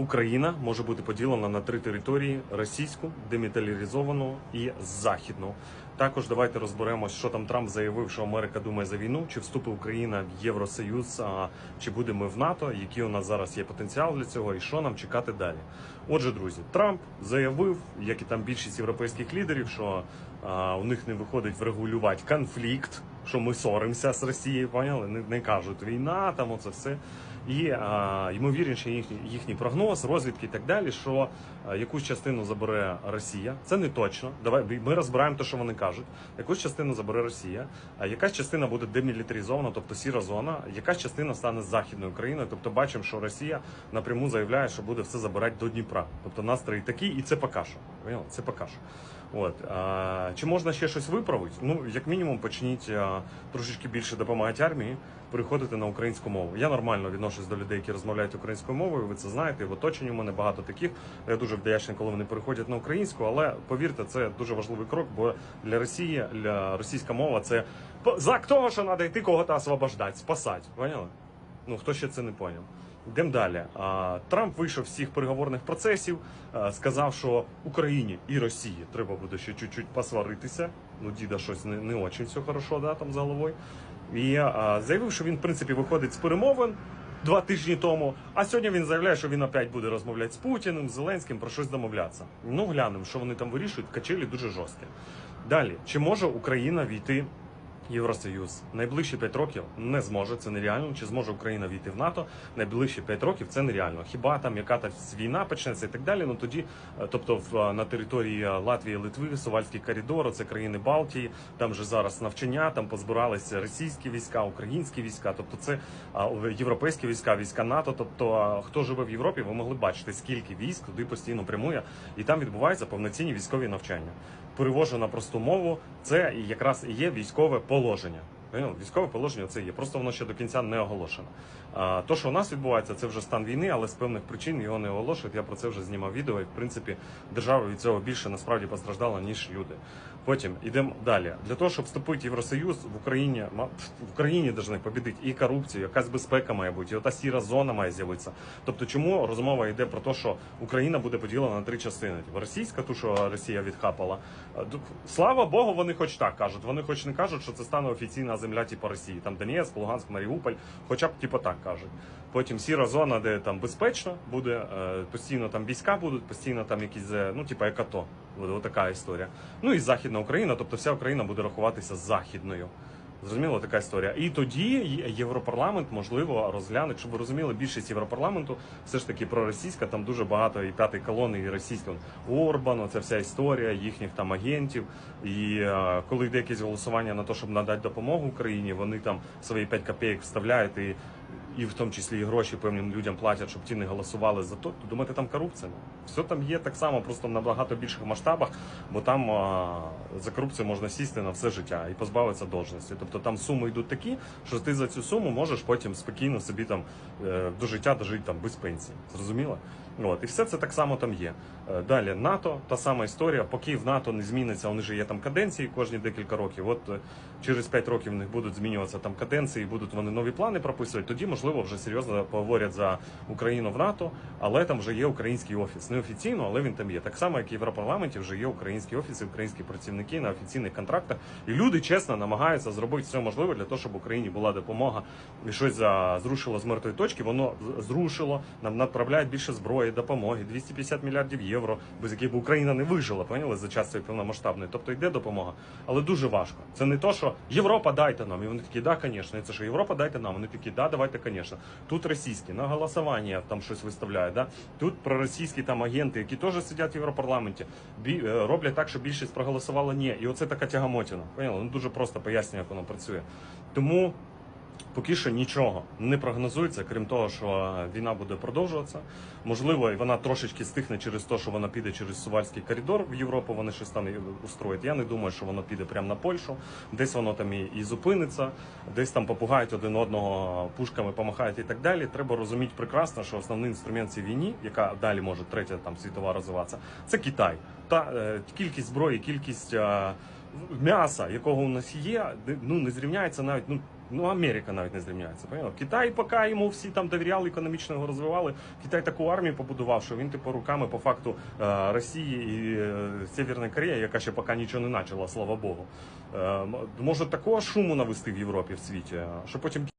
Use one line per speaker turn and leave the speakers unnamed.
Україна може бути поділена на три території: російську, демілітаризовану і західну. Також давайте розберемось, що там Трамп заявив, що Америка думає за війну, чи вступить Україна в Євросоюз, а чи будемо ми в НАТО, який у нас зараз є потенціал для цього, і що нам чекати далі. Отже, друзі, Трамп заявив, як і там більшість європейських лідерів, що а, у них не виходить врегулювати конфлікт, що ми соримося з Росією, поняли? Не, не кажуть війна, там оце все. І а, ймовірніше їхній, їхній прогноз, розвідки і так далі, що а, якусь частину забере Росія. Це не точно. Давай ми розбираємо те, що вони кажуть. Якусь частину забере Росія, а якась частина буде демілітаризована, тобто сіра зона, якась частина стане західною Україною. Тобто бачимо, що Росія напряму заявляє, що буде все забирати до Дніпра. Тобто настрій такий, і це поки Це поки що. От а, чи можна ще щось виправити? Ну як мінімум, почніть а, трошечки більше допомагати армії, переходити на українську мову. Я нормально відношусь до людей, які розмовляють українською мовою. Ви це знаєте. В оточенні у мене багато таких. Я дуже вдячний, коли вони переходять на українську. Але повірте, це дуже важливий крок, бо для Росії, для російська мова це знак того, що треба йти кого-то освобождати, спасати. Поняли? Ну хто ще це не поняв? Йдемо далі. Трамп вийшов з всіх переговорних процесів, сказав, що Україні і Росії треба буде ще чуть-чуть посваритися. Ну, діда щось не, не очень все хорошо, да, там за головою. І заявив, що він, в принципі, виходить з перемовин два тижні тому. А сьогодні він заявляє, що він опять буде розмовляти з Путіним, з Зеленським про щось домовлятися. Ну, глянемо, що вони там вирішують. Качелі дуже жорсткі. Далі, чи може Україна війти Євросоюз найближчі 5 років не зможе, це нереально. Чи зможе Україна війти в НАТО? Найближчі 5 років це нереально. Хіба там яка-то війна почнеться і так далі? Ну тоді, е, тобто, в на території Латвії, Литви, Сувальський коридор, це країни Балтії. Там же зараз навчання, там позбиралися російські війська, українські війська, тобто це а, європейські війська, війська НАТО. Тобто, хто живе в Європі, ви могли бачити, скільки військ туди постійно прямує, і там відбуваються повноцінні військові навчання. Перевожу на просту мову, це якраз і є військове положення. Військове положення це є, просто воно ще до кінця не оголошено. А, то, що у нас відбувається, це вже стан війни, але з певних причин його не оголошують. Я про це вже знімав відео. І в принципі держава від цього більше насправді постраждала, ніж люди. Потім йдемо далі. Для того, щоб вступити в Євросоюз в Україні, в Україні повинні побідити і корупцію, якась безпека має бути, і ота сіра зона має з'явитися. Тобто, чому розмова йде про те, що Україна буде поділена на три частини? Типу, російська, ту, що Росія відхапала. Слава Богу, вони хоч так кажуть. Вони хоч не кажуть, що це стане офіційна земля, типу Росії. Там Донецьк, Луганськ, Маріуполь, хоча б типу так кажуть. Потім сіра зона, де там безпечно буде, е, постійно там війська будуть, постійно там якісь, е, ну, типу, як АТО. Буде така історія. Ну і Західна Україна, тобто вся Україна буде рахуватися західною. Зрозуміло, така історія. І тоді Європарламент можливо розгляне, щоб ви розуміли, більшість Європарламенту все ж таки проросійська, там дуже багато і п'ятий колони, і російська Орбану, це вся історія їхніх там агентів. І е, коли йде якесь голосування на те, щоб надати допомогу Україні, вони там свої 5 копійок вставляють і. І в тому числі і гроші певним людям платять, щоб ті не голосували за то. То думаєте, там корупція? Все там є так само, просто в набагато більших масштабах, бо там а, за корупцію можна сісти на все життя і позбавитися должності. Тобто там суми йдуть такі, що ти за цю суму можеш потім спокійно собі там е, до життя дожити там без пенсії. Зрозуміло? От і все це так само там є. Е, Далі НАТО, та сама історія. Поки в НАТО не зміниться, вони ж є там каденції кожні декілька років. От е, через 5 років в них будуть змінюватися там каденції, будуть вони нові плани прописувати. Тоді можливо вже серйозно поговорять за Україну в НАТО, але там вже є український офіс. Не офіційно, але він там є. Так само, як і в Європарламенті вже є українські офіси, українські працівники на офіційних контрактах. І люди чесно намагаються зробити все можливе для того, щоб Україні була допомога і щось зрушило з мертвої точки. Воно зрушило. Нам направляють більше зброї, допомоги, 250 мільярдів євро, без яких би Україна не вижила, поняли за час цієї повномасштабної. Тобто йде допомога, але дуже важко. Це не то, що Європа дайте нам. І вони такі, да, звісно. І це що Європа дайте нам. Вони такі, да, давайте, звісно. Тут російські на голосування там щось виставляють. Да? Тут проросійські там агенти, які теж сидять в Європарламенті, бі- е, роблять так, щоб більшість проголосувала ні. І оце така тягамотіна. Поняли? Ну дуже просто пояснюю, як воно працює. Тому. Поки що нічого не прогнозується, крім того, що е, війна буде продовжуватися. Можливо, і вона трошечки стихне через те, що вона піде через Сувальський коридор в Європу. Вони щось там і устроять. Я не думаю, що воно піде прямо на Польщу. Десь воно там і зупиниться, десь там попугають один одного пушками, помахають і так далі. Треба розуміти прекрасно, що основний інструмент цій війні, яка далі може третя там світова розвиватися, це Китай. Та е, кількість зброї, кількість. Е, м'яса, якого у нас є, ну не зрівняється навіть ну Ну, Америка навіть не зрівняється. Понятно? Китай, поки йому всі там довіряли, економічно його розвивали. Китай таку армію побудував, що він типу руками по факту е, Росії і е, Северної Кореї, яка ще поки нічого не почала, слава Богу. Е, може такого шуму навести в Європі в світі, що потім